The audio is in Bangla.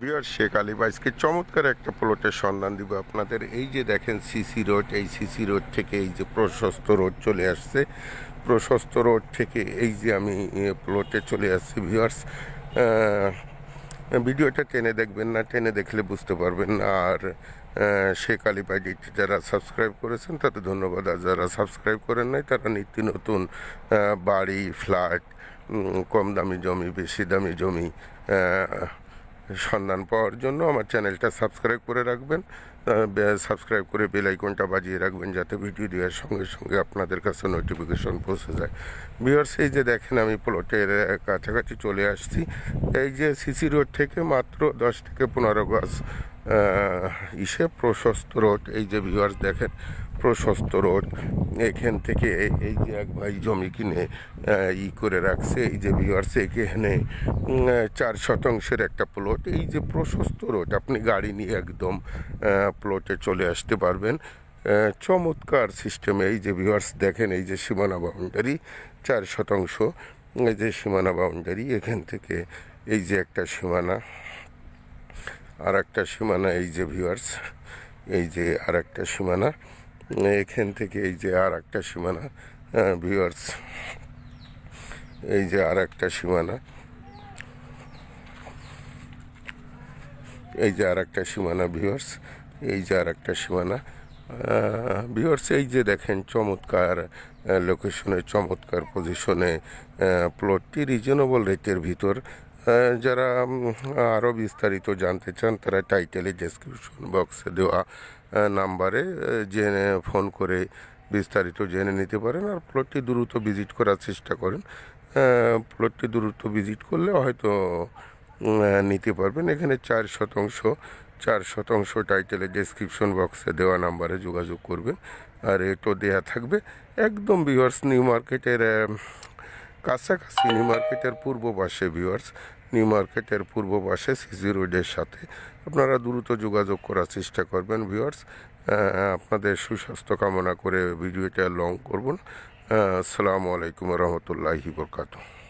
বিহার শেখ আলী, বাইসকে চমৎকার একটা প্লটের সন্ধান দিব আপনাদের। এই যে দেখেন সিসি রোড এই সিসি রোড থেকে এই যে প্রশস্ত রোড চলে আসছে। প্রশস্ত রোড থেকে এই যে আমি প্লটে চলে আসছি ভিউয়ার্স ভিডিওটা টেনে দেখবেন না, টেনে দেখলে বুঝতে পারবেন আর সে শেখ আলী যারা সাবস্ক্রাইব করেছেন, তাদের ধন্যবাদ। আর যারা সাবস্ক্রাইব করেন নাই, তারা নিত্য নতুন বাড়ি ফ্ল্যাট কম দামি জমি, বেশি দামি জমি সন্ধান পাওয়ার জন্য আমার চ্যানেলটা সাবস্ক্রাইব করে রাখবেন সাবস্ক্রাইব করে বেল আইকনটা বাজিয়ে রাখবেন যাতে ভিডিও দেওয়ার সঙ্গে সঙ্গে আপনাদের কাছে নোটিফিকেশন পৌঁছে যায়। বিহার সেই যে দেখেন আমি প্লটের কাছাকাছি চলে আসছি। এই যে সিসি রোড থেকে মাত্র দশ থেকে পনেরো গাছ ইসে প্রশস্ত রোড, এই যে ভিউয়ার্স দেখেন, প্রশস্ত রোড, এখান থেকে এই- যে এক ভাই জমি কিনে ই করে রাখছে, এই যে ভিউয়ার্স এখানে চার শতাংশের একটা প্লট এই যে প্রশস্ত রোড, আপনি গাড়ি নিয়ে একদম প্লটে চলে আসতে পারবেন। চমৎকার সিস্টেমে এই যে ভিউয়ার্স দেখেন, এই যে সীমানা বাউন্ডারি চার শতাংশ, এই যে সীমানা বাউন্ডারি এখান থেকে এই যে একটা সীমানা। আর একটা সীমানা, এই যে ভিউয়ার্স এই যে আর একটা সীমানা, এখান থেকে এই যে আর একটা সীমানা ভিউয়ার্স এই যে আর একটা সীমানা, এই যে আর একটা সীমানা ভিউয়ার্স এই যে আর একটা সীমানা ভিউয়ার্স এই যে দেখেন চমৎকার লোকেশনে চমৎকার পজিশনে প্লটটি রিজনেবল রেটের ভিতর যারা আরও বিস্তারিত জানতে চান, তারা টাইটেলে ডেসক্রিপশন বক্সে দেওয়া নাম্বারে জেনে ফোন করে বিস্তারিত জেনে নিতে পারেন আর প্লটটি দ্রুত ভিজিট করার চেষ্টা করেন। প্লটটি দ্রুত ভিজিট করলে হয়তো নিতে পারবেন। এখানে চার শতাংশ চার শতাংশ টাইটেলে ডেসক্রিপশন বক্সে দেওয়া নাম্বারে যোগাযোগ করবেন। আর এটো দেয়া থাকবে। একদম ভিউয়ার্স নিউ মার্কেটের কাছাকাছি নিউ মার্কেটের পূর্ব পাশে ভিউয়ার্স নিউ মার্কেটের পূর্ব পাশে সিসি রোডের সাথে আপনারা দ্রুত যোগাযোগ করার চেষ্টা করবেন ভিউয়ার্স আপনাদের সুস্বাস্থ্য কামনা করে ভিডিওটা লং করবেন আসসালামু আলাইকুম রহমতুল্লাহি বরকাতুহ।